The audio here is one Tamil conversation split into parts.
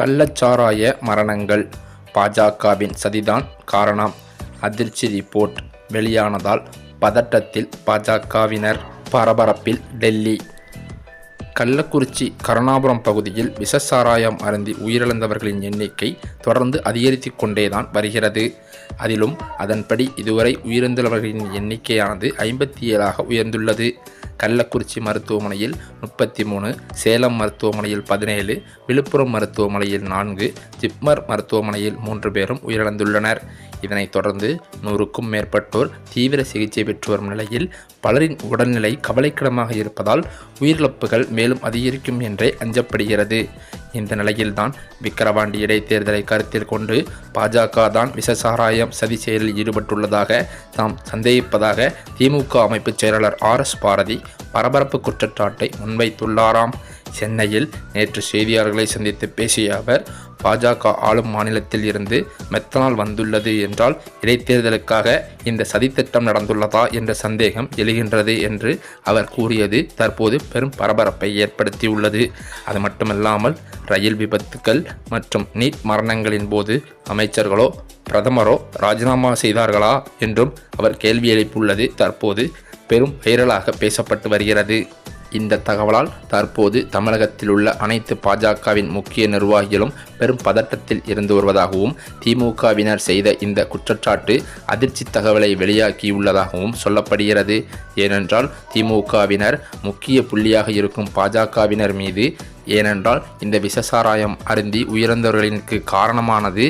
கள்ளச்சாராய மரணங்கள். பாஜகவின் சதிதான் காரணம். அதிர்ச்சி ரிப்போர்ட் வெளியானதால் பதட்டத்தில் பாஜகவினர் பரபரப்பில் டெல்லி. கள்ளக்குறிச்சி கருணாபுரம் பகுதியில் விஷசாராயம் அருந்தி உயிரிழந்தவர்களின் எண்ணிக்கை தொடர்ந்து அதிகரித்து கொண்டேதான் வருகிறது. அதிலும் அதன்படி இதுவரை உயிரிழந்தவர்களின் எண்ணிக்கையானது ஐம்பத்தி ஏழாக உயர்ந்துள்ளது. கள்ளக்குறிச்சி மருத்துவமனையில் முப்பத்தி மூணு சேலம் மருத்துவமனையில் பதினேழு விழுப்புரம் மருத்துவமனையில் நான்கு ஜிப்மர் மருத்துவமனையில் மூன்று பேரும் உயிரிழந்துள்ளனர். இதனைத் தொடர்ந்து நூறுக்கும் மேற்பட்டோர் தீவிர சிகிச்சை பெற்று வரும் நிலையில் பலரின் உடல்நிலை கவலைக்கிடமாக இருப்பதால் உயிரிழப்புகள் மேலும் அதிகரிக்கும் என்றே அஞ்சப்படுகிறது. இந்த நிலையில்தான் விக்கிரவாண்டி இடைத்தேர்தலை கருத்தில் கொண்டு பாஜக தான் விசசாராயம் சதி செயலில் ஈடுபட்டுள்ளதாக தாம் சந்தேகிப்பதாக திமுக அமைப்புச் செயலாளர் ஆர் எஸ் பாரதி பரபரப்பு குற்றச்சாட்டை முன்வைத்துள்ளாராம். சென்னையில் நேற்று செய்தியாளர்களை சந்தித்து பேசிய அவர் பாஜக ஆளும் மாநிலத்தில் இருந்து மெத்தனால் வந்துள்ளது என்றால் இடைத்தேர்தலுக்காக இந்த சதித்திட்டம் நடந்துள்ளதா என்ற சந்தேகம் எழுகின்றது என்று அவர் கூறியது தற்போது பெரும் பரபரப்பை ஏற்படுத்தியுள்ளது. அது மட்டுமல்லாமல் ரயில் விபத்துக்கள் மற்றும் நீட் மரணங்களின் போது அமைச்சர்களோ பிரதமரோ ராஜினாமா செய்தார்களா என்றும் அவர் கேள்வி எழுப்பியுள்ளது. தற்போது பெரும் வைரலாக பேசப்பட்டு வருகிறது. இந்த தகவலால் தற்போது தமிழகத்தில் உள்ள அனைத்து பாஜகவின் முக்கிய நிர்வாகிகளும் பெரும் பதட்டத்தில் இருந்து வருவதாகவும் திமுகவினர் செய்த இந்த குற்றச்சாட்டு அதிர்ச்சி தகவலை வெளியாகியுள்ளதாகவும் சொல்லப்படுகிறது. ஏனென்றால் திமுகவினர் முக்கிய புள்ளியாக இருக்கும் பாஜகவினர் மீது ஏனென்றால் இந்த விஷசாராயம் அருந்தி உயர்ந்தவர்களுக்கு காரணமானது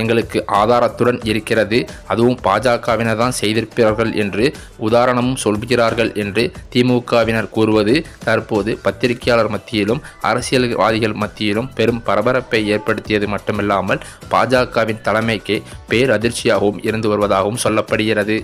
எங்களுக்கு ஆதாரத்துடன் இருக்கிறது. அதுவும் பாஜகவினர் தான் செய்திருப்பார்கள் என்று உதாரணமும் சொல்கிறார்கள் என்று திமுகவினர் கூறுவது. தற்போது பத்திரிகையாளர் மத்தியிலும் அரசியல்வாதிகள் மத்தியிலும் பெரும் பரபரப்பை ஏற்படுத்தியது மட்டுமில்லாமல் பாஜகவின் தலைமைக்கு பேரதிர்ச்சியாகவும் இருந்து வருவதாகவும் சொல்லப்படுகிறது.